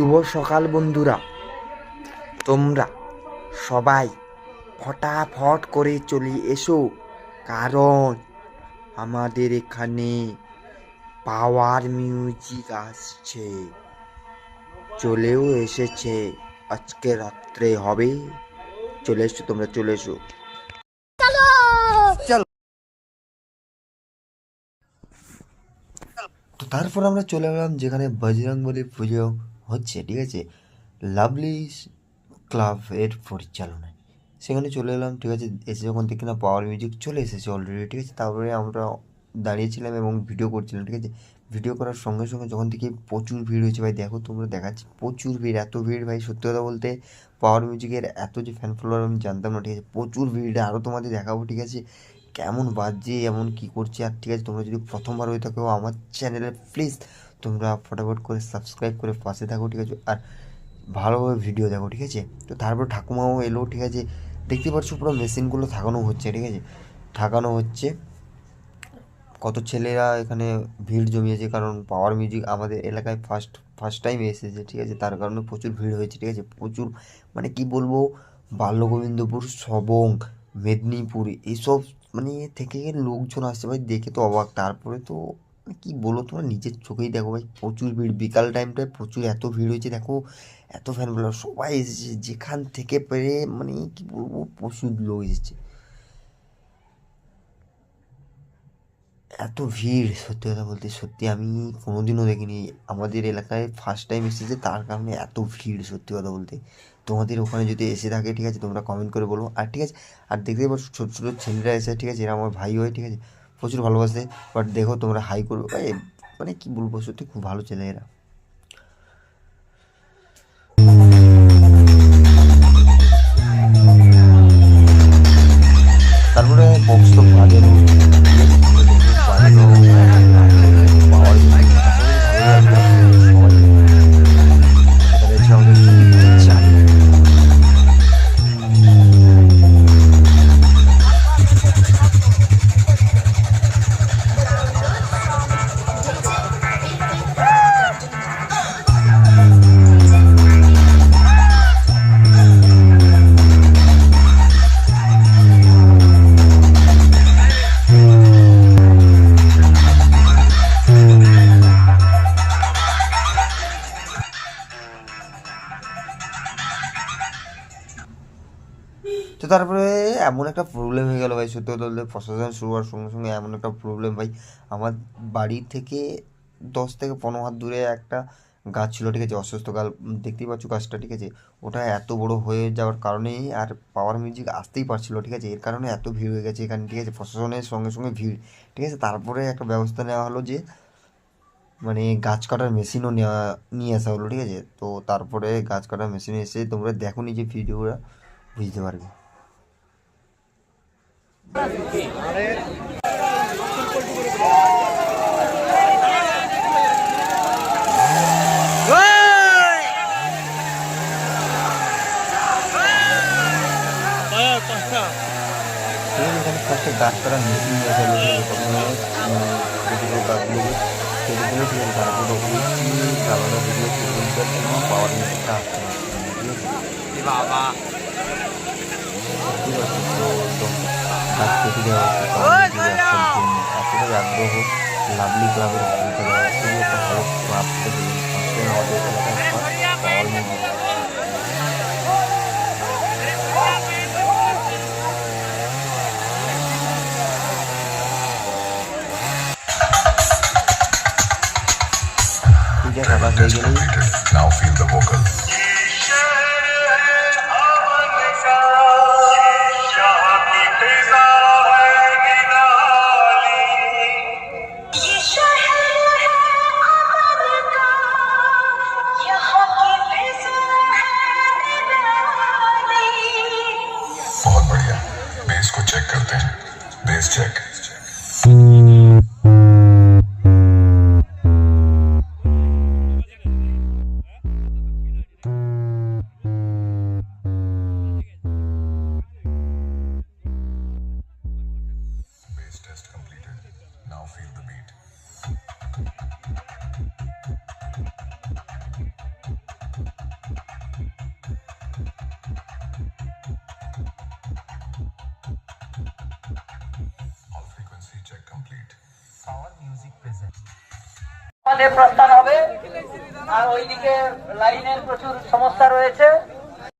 শুভ সকাল বন্ধুরা। তোমরা সবাই ফটাফট করে চলে এসো কারণ আমাদের এখানে পাওয়ার মিউজিক আসছে। চলেও এসেছে আজকে রাত্রে হবে। চলে এসো তোমরা চলে এসো। তো তারপর আমরা চলে গেলাম যেখানে বজরংবলী পুজো হচ্ছে, ঠিক আছে? লাভলি ক্লাব এর পরিচালনায়। সেখানে চলে এলাম, ঠিক আছে? এসে যখন দেখি না পাওয়ার মিউজিক চলে এসেছে অলরেডি ঠিক আছে? তারপরে আমরা দাঁড়িয়েছিলাম এবং ভিডিও করছিলাম, ঠিক আছে? ভিডিও করার সঙ্গে সঙ্গে যখন দেখি প্রচুর ভিড় হয়েছে, ভাই, দেখো তোমরা দেখাচ্ছি, প্রচুর ভিড়, এত ভিড়, ভাই, সত্যি কথা বলতে পাওয়ার মিউজিকের এত যে ফ্যান ফলোয়ার আমি জানতাম না, ঠিক আছে? প্রচুর ভিড় আরও তোমাদের দেখাবো, ঠিক আছে? কেমন বাজছে, এমন কি করছে, আর ঠিক আছে, তোমরা যদি প্রথমবার হয়ে থাকো আমার চ্যানেলে প্লিজ তোমরা ফটাফট করে সাবস্ক্রাইব করে পাশে থাকো, ঠিক আছে, আর ভালোভাবে ভিডিও দেখো, ঠিক আছে? তো তারপর ঠাকুমাও এলো, ঠিক আছে, দেখতে পাচ্ছ পুরো মেশিনগুলো থাকানো হচ্ছে, ঠিক আছে? ঠাকানো হচ্ছে, কত ছেলেরা এখানে ভিড় জমিয়েছে, কারণ পাওয়ার মিউজিক আমাদের এলাকায় ফার্স্ট ফার্স্ট টাইম এসেছে, ঠিক আছে, তার কারণে প্রচুর ভিড় হয়েছে, ঠিক আছে, প্রচুর মানে কি বলব, বাল্যগোবিন্দপুর সবং মেদিনীপুর এইসব মানে থেকে লোকজন আসছে ভাই, দেখে তো অবাক। তারপরে তো মানে কি বলো তোমরা, নিজের চোখেই দেখো ভাই, প্রচুর ভিড়। বিকাল টাইমটায় প্রচুর এত ভিড় হয়েছে, দেখো, এত ফ্যান ফলোয়ার সবাই এসেছে, যেখান থেকে পেরে মানে কি বলব, প্রচুর লোক এসেছে। এত ভিড়, সত্যি কথা বলতে, সত্যি আমি কোনোদিনও দেখিনি। আমাদের এলাকায় ফার্স্ট টাইম এসেছে, তার কারণে এত ভিড়, সত্যি কথা বলতে। তোমাদের ওখানে যদি এসে থাকে, ঠিক আছে, তোমরা কমেন্ট করে বলো। আর ঠিক আছে, আর দেখতে পাচ্ছ, ছোটো ছোটো ছেলেরা এসে, ঠিক আছে, এরা আমার ভাই হয়, ঠিক আছে, প্রচুর ভালোবাসে। বাট দেখো, তোমরা হাই করবে মানে কি বলব, সত্যি খুব ভালো ছেলে এরা। তারপরে বক্স তো বাজেনো তারপরে এমন একটা প্রবলেম হয়ে গেল ভাই, সত্যি কথা বলতে প্রশাসন শুরু হওয়ার সঙ্গে সঙ্গে এমন একটা প্রবলেম ভাই। আমার বাড়ি থেকে দশ থেকে পনেরো হাত দূরে একটা গাছ ছিল, ঠিক আছে, অসুস্থ গাছ দেখতেই পাচ্ছ গাছটা, ঠিক আছে। ওটা এত বড় হয়ে যাওয়ার কারণেই আর পাওয়ার মিউজিক আসতেই পারছিল, ঠিক আছে। এর কারণে এত ভিড় হয়ে গেছে এখানে, ঠিক আছে প্রশাসনের সঙ্গে সঙ্গে ভিড়, ঠিক আছে। তারপরে একটা ব্যবস্থা নেওয়া হলো যে মানে গাছ কাটার মেশিনও নেওয়া, নিয়ে আসা হলো, ঠিক আছে। তো তারপরে গাছ কাটার মেশিন এসে তোমরা দেখো নি যে ভিডিওটা বুঝতে পারবে। ফার্স্টে গাছ কাটা মেশিন প্রথমে যেগুলো গাছগুলো দিলে ঠিক আছে তারপর উঠছি গালানো ভিডিও এবং পাওয়ার মিউজিকটা আসতে ঠিক আছে ঠিক আছে তো একদম গাছ কেটে দেওয়া হচ্ছে পাওয়ার মিউজিক আসার জন্য এতটাই আগ্রহ লাভলি ক্লাবের ভিতরে খুবই একটা ভালো ক্লাব থেকে ফার্স্টে আমাদের এলাকায় পাওয়ার মিউজিক ঠিক আছে আবার হয়ে গেলেই Now feel the vocal. Base को चेक करते हैं। Base check. প্রস্থান হবে। আর ওইদিকে লাইনের প্রচুর সমস্যা রয়েছে।